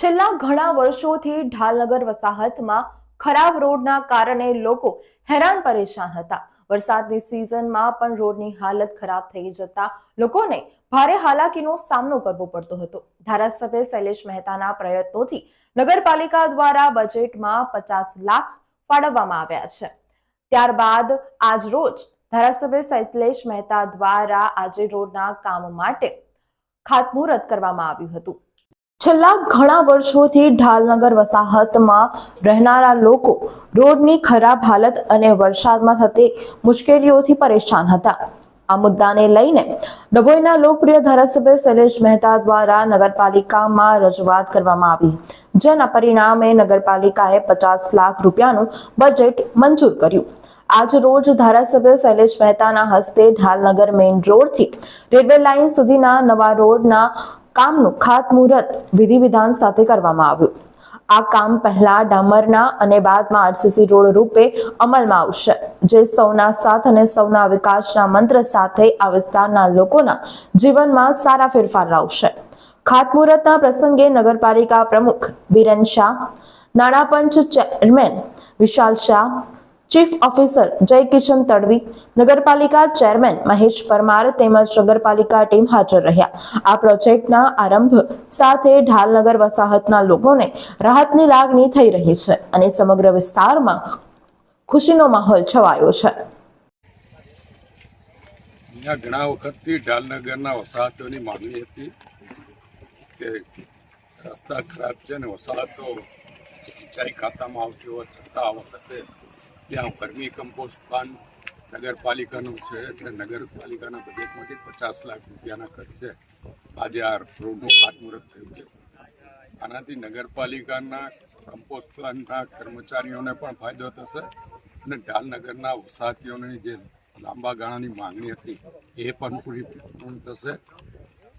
છેલ્લા ઘણા વર્ષોથી ઢાલનગર વસાહતમાં ખરાબ રોડના કારણે લોકો હેરાન પરેશાન હતા. વરસાદની સિઝનમાં પણ રોડની હાલત ખરાબ થઈ જતા લોકોને ભારે હાલાકીનો સામનો કરવો પડતો હતો. ધારાસભ્ય શૈલેષ મહેતાના પ્રયત્નોથી નગરપાલિકા દ્વારા બજેટમાં પચાસ લાખ ફાળવવામાં આવ્યા છે. ત્યારબાદ આજ રોજ ધારાસભ્ય શૈલેષ મહેતા દ્વારા આજે રોડના કામ માટે ખાતમુહૂર્ત કરવામાં આવ્યું હતું. છેલ્લા ઘણા વર્ષોથી ઢાલનગર વસાહતમાં રહેનારા લોકો રોડની ખરાબ હાલત અને વરસાદમાં થતી મુશ્કેલીઓથી પરેશાન હતા. આ મુદ્દાને લઈને ડભોઈના લોકપ્રિય ધારાસભ્ય શૈલેષ મહેતા દ્વારા નગરપાલિકામાં રજૂઆત કરવામાં આવી, જેના પરિણામે નગરપાલિકાએ પચાસ લાખ રૂપિયાનું બજેટ મંજૂર કર્યું. આજ રોજ ધારાસભ્ય શૈલેષ મહેતાના હસ્તે ઢાલનગર મેઇન રોડથી રેલવે લાઇન સુધીના નવા રોડના કામનું ખાતમુહૂર્ત વિધિ વિધાન સાથે કરવામાં આવ્યું. આ કામ પહેલા ડામરના અને બાદમાં આરસીસી રોડ રૂપે અમલમાં આવશે, જે સૌના સાથ અને સૌના વિકાસના મંત્ર સાથે આ વિસ્તારના લોકોના જીવનમાં સારા ફેરફાર લાવશે. ખાતમુહૂર્તના પ્રસંગે નગરપાલિકા પ્રમુખ Biren Shah, નાણાપંચ chairman Vishal Shah chief officer Jay Kishan Tadvi, નગરપાલિકા ચેરમેન મહેશ પરમાર તેમજ નગરપાલિકા ટીમ હાજર રહ્યા. આ પ્રોજેક્ટના આરંભ સાથે ઢાલનગર વસાહતના લોકોને રાહતની લાગણી થઈ રહી છે અને સમગ્ર વિસ્તારમાં ખુશીનો માહોલ છવાયો છે. ઘણા વખતથી ઢાલનગરના વસાહતોની માંગણી હતી કે રસ્તા ખરાબ છે ને વસાહતો સિંચાઈ ખાતામાં આવતી હોવા છતાં આ વખતે ત્યાં વર્મી કમ્પોસ્ટ પ્લાન નગરપાલિકાનું છે, એટલે નગરપાલિકાના બજેટમાંથી પચાસ લાખ રૂપિયાના ખર્ચે આજે આ રોડનું ખાતમુહૂર્ત થયું છે. આનાથી નગરપાલિકાના કમ્પોસ્ટ પ્લાન્ટના કર્મચારીઓને પણ ફાયદો થશે અને ઢાલનગરના વસાહતીઓની જે લાંબા ગાળાની માંગણી હતી, એ પણ પૂરી પૂર્ણ થશે.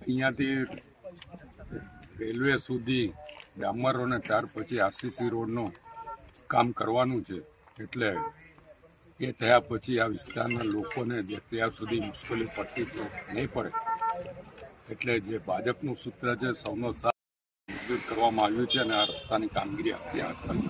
અહીંયાથી રેલવે સુધી ડામરો અને ત્યાર પછી આરસીસી રોડનું કામ કરવાનું છે. એટલે એ થયા પછી આ વિસ્તારના લોકોને જે ત્યાં સુધી મુશ્કેલી પડતી તો નહીં પડે. એટલે જે ભાજપનું સૂત્ર છે, સૌનો સાથ કરવામાં આવ્યું છે અને આ રસ્તાની કામગીરી અત્યારે હાથ